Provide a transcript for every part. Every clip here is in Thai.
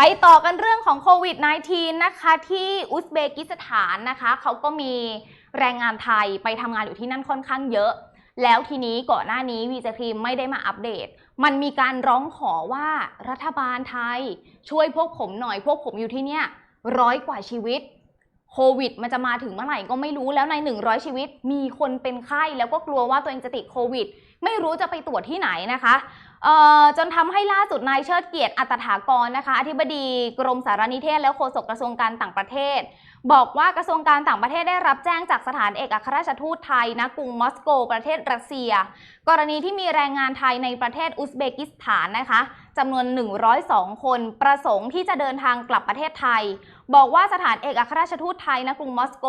ไปต่อกันเรื่องของโควิด -19 นะคะที่อุซเบกิสถานนะคะเขาก็มีแรงงานไทยไปทำงานอยู่ที่นั่นค่อนข้างเยอะ แล้วทีนี้ก่อนหน้านี้วีเจครีมไม่ได้มาอัปเดต มันมีการร้องขอว่ารัฐบาลไทย ช่วยพวกผมหน่อยพวกผมอยู่ที่เนี่ยร้อยกว่าชีวิต โควิดมันจะมาถึงเมื่อไหร่ก็ไม่รู้แล้วใน 100 ชีวิต มีคนเป็นไข้แล้วก็กลัวว่าตัวเองจะติดโควิด ไม่รู้จะไปตรวจที่ไหนนะคะจนทำให้ล่าสุดนายเชิดเกียรติอัตถากรนะคะอธิบดีกรมสารนิเทศ และโฆษกกระทรวงการต่างประเทศ บอกว่ากระทรวงการต่างประเทศได้รับแจ้งจากสถานเอกอัครราชทูตไทยณกรุงมอสโก ประเทศรัสเซีย กรณีที่มีแรงงานไทยในประเทศอุซเบกิสถานนะคะ จำนวน 102 คนประสงค์ที่จะเดินทางกลับประเทศไทย บอกว่าสถานเอกอัครราชทูตไทยณกรุงมอสโก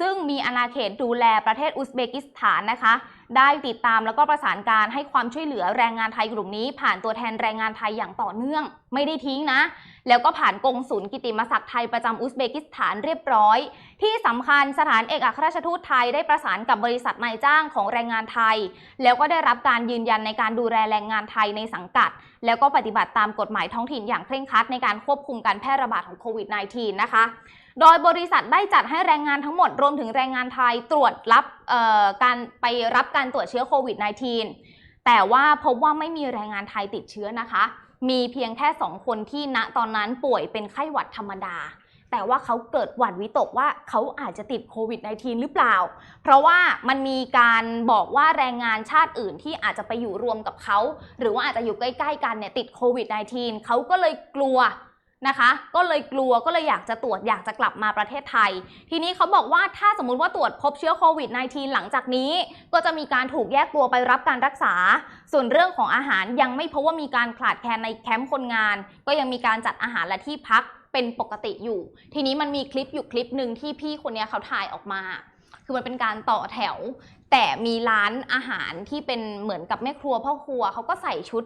ซึ่งมีอาณาเขตดูแลประเทศอุซเบกิสถานนะคะ ได้ติดตามแล้วก็ประสานการให้ความช่วยเหลือแรงงานไทยกลุ่มนี้ ผ่านตัวแทนแรงงานไทยอย่างต่อเนื่อง ไม่ได้ทิ้งนะ แล้วก็ผ่านกงศูนย์กิติมศักดิ์ไทยประจำอุซเบกิสถานเรียบร้อย ที่สำคัญสถานเอกอัครราชทูตไทยได้ประสานกับบริษัทนายจ้างของแรงงานไทย แล้วก็ได้รับการยืนยันในการดูแลแรงงานไทยในสังกัด แล้วก็ปฏิบัติตามกฎหมายท้องถิ่นอย่างเคร่งครัดในการควบคุมการแพร่ระบาดของโควิด -19 นะคะ โดยบริษัทได้จัดให้แรงงานทั้งหมดรวมถึงแรงงานไทยตรวจรับ การไปรับการตรวจเชื้อโควิด -19 แต่ว่าพบว่าไม่มีแรงงานไทยติดเชื้อนะคะ มีเพียงแค่ 2 คนที่ณตอนนั้นป่วยเป็นไข้หวัดธรรมดา แต่ว่าเขาเกิดหวั่นวิตกว่าเขาอาจจะติดโควิด -19 หรือเปล่า เพราะว่ามันมีการบอกว่าแรงงานชาติอื่นที่อาจจะไปอยู่รวมกับเขา หรือว่าอาจจะอยู่ใกล้ ๆ กันเนี่ยติดโควิด -19 เขาก็เลยกลัว นะคะ ก็เลยกลัวก็เลยอยากจะตรวจอยากจะกลับมาประเทศไทย ทีนี้เขาบอกว่าถ้าสมมุติว่าตรวจพบเชื้อโควิด -19 หลังจากนี้ ก็จะมีการถูกแยกตัวไปรับการรักษา ส่วนเรื่องของอาหารยังไม่พบว่ามีการขาดแคลนในแคมป์คนงาน ก็ยังมีการจัดอาหารและที่พักเป็นปกติอยู่ ทีนี้มันมีคลิปอยู่คลิปหนึ่งที่พี่คนนี้เขาถ่ายออกมา คือมันเป็นการต่อแถว แต่มีร้านอาหารที่เป็นเหมือนกับแม่ครัวพ่อครัวเขาก็ใส่ชุด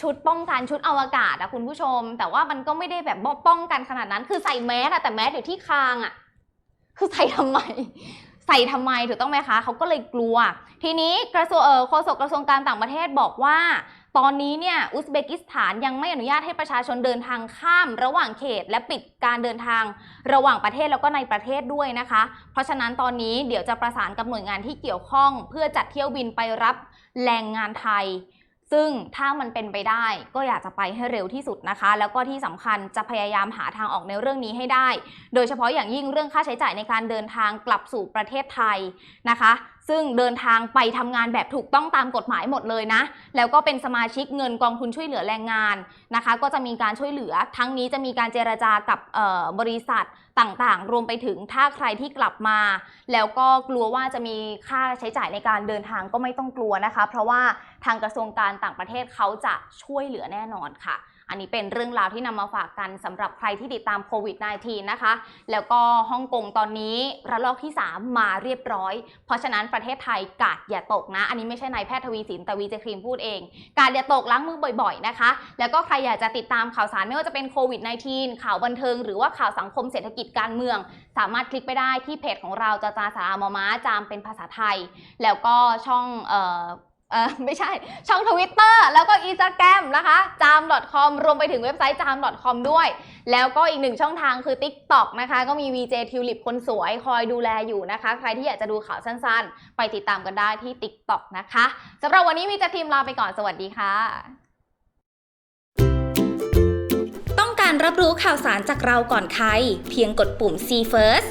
ชุดป้องกันชุดอวกาศอะคุณผู้ชม แต่ว่ามันก็ไม่ได้แบบป้องกันขนาดนั้น คือใส่แมสอะแต่แมสอยู่ที่คางอะคือใส่ทำไม ใส่ทำไมถูกต้องไหมคะเขาก็เลยกลัว ทีนี้กระทรวงเออโฆษกกระทรวงการต่างประเทศบอกว่า ตอนนี้เนี่ยอุซเบกิสถานยังไม่อนุญาตให้ประชาชนเดินทางข้ามระหว่างเขต และปิดการเดินทางระหว่างประเทศแล้วก็ในประเทศด้วยนะคะ เพราะฉะนั้นตอนนี้เดี๋ยวจะประสานกับหน่วยงานที่เกี่ยวข้อง เพื่อจัดเที่ยวบินไปรับแรงงานไทย ซึ่งถ้ามันเป็นไปได้ก็อยากจะไปให้เร็วที่สุดนะคะ แล้วก็ที่สำคัญจะพยายามหาทางออกในเรื่องนี้ให้ได้ โดยเฉพาะอย่างยิ่งเรื่องค่าใช้จ่ายในการเดินทางกลับสู่ประเทศไทยนะคะซึ่งเดินทางไปทำงานแบบถูกต้องตามกฎหมายหมดเลยนะ แล้วก็เป็นสมาชิกเงินกองทุนช่วยเหลือแรงงานนะคะ ก็จะมีการช่วยเหลือ ทั้งนี้จะมีการเจรจากับบริษัทต่างๆ รวมไปถึงถ้าใครที่กลับมา แล้วก็กลัวว่าจะมีค่าใช้จ่ายในการเดินทางก็ไม่ต้องกลัวนะคะ เพราะว่าทางกระทรวงการต่างประเทศเขาจะช่วยเหลือแน่นอนค่ะ อันนี้เป็นเรื่องราวที่นำมาฝากกันสำหรับใครที่ติดตามโควิด -19 นะคะ แล้วก็ฮ่องกงตอนนี้ระลอกที่ 3 มาเรียบร้อย เพราะฉะนั้นประเทศไทยกาดอย่าตกนะ อันนี้ไม่ใช่นายแพทย์ทวีสินแต่วีเจครีมพูดเอง กาดอย่าตกล้างมือบ่อยๆนะคะ แล้วก็ใครอยากจะติดตามข่าวสารไม่ว่าจะเป็นโควิด -19 ข่าวบันเทิงหรือว่าข่าวสังคมเศรษฐกิจการเมือง สามารถคลิกไปได้ที่เพจของเราจาจาสารามอม้าจามเป็นภาษาไทย แล้วก็ช่อง เออไม่ใช่ ช่องทวิตเตอร์แล้วก็อินสตาแกรมนะคะ jam com รวมไปถึงเว็บไซต์ jam com ด้วย แล้วก็อีกหนึ่งช่องทางคือ TikTok นะคะ ก็มี VJ Tulip คนสวยคอยดูแลอยู่นะคะ ใครที่อยากจะดูข่าวสั้นๆ ไปติดตามกันได้ที่ TikTok นะคะสำหรับวันนี้วีจะทีมลาไปก่อนสวัสดีค่ะ ต้องการรับรู้ข่าวสารจากเราก่อนใคร เพียงกดปุ่ม See First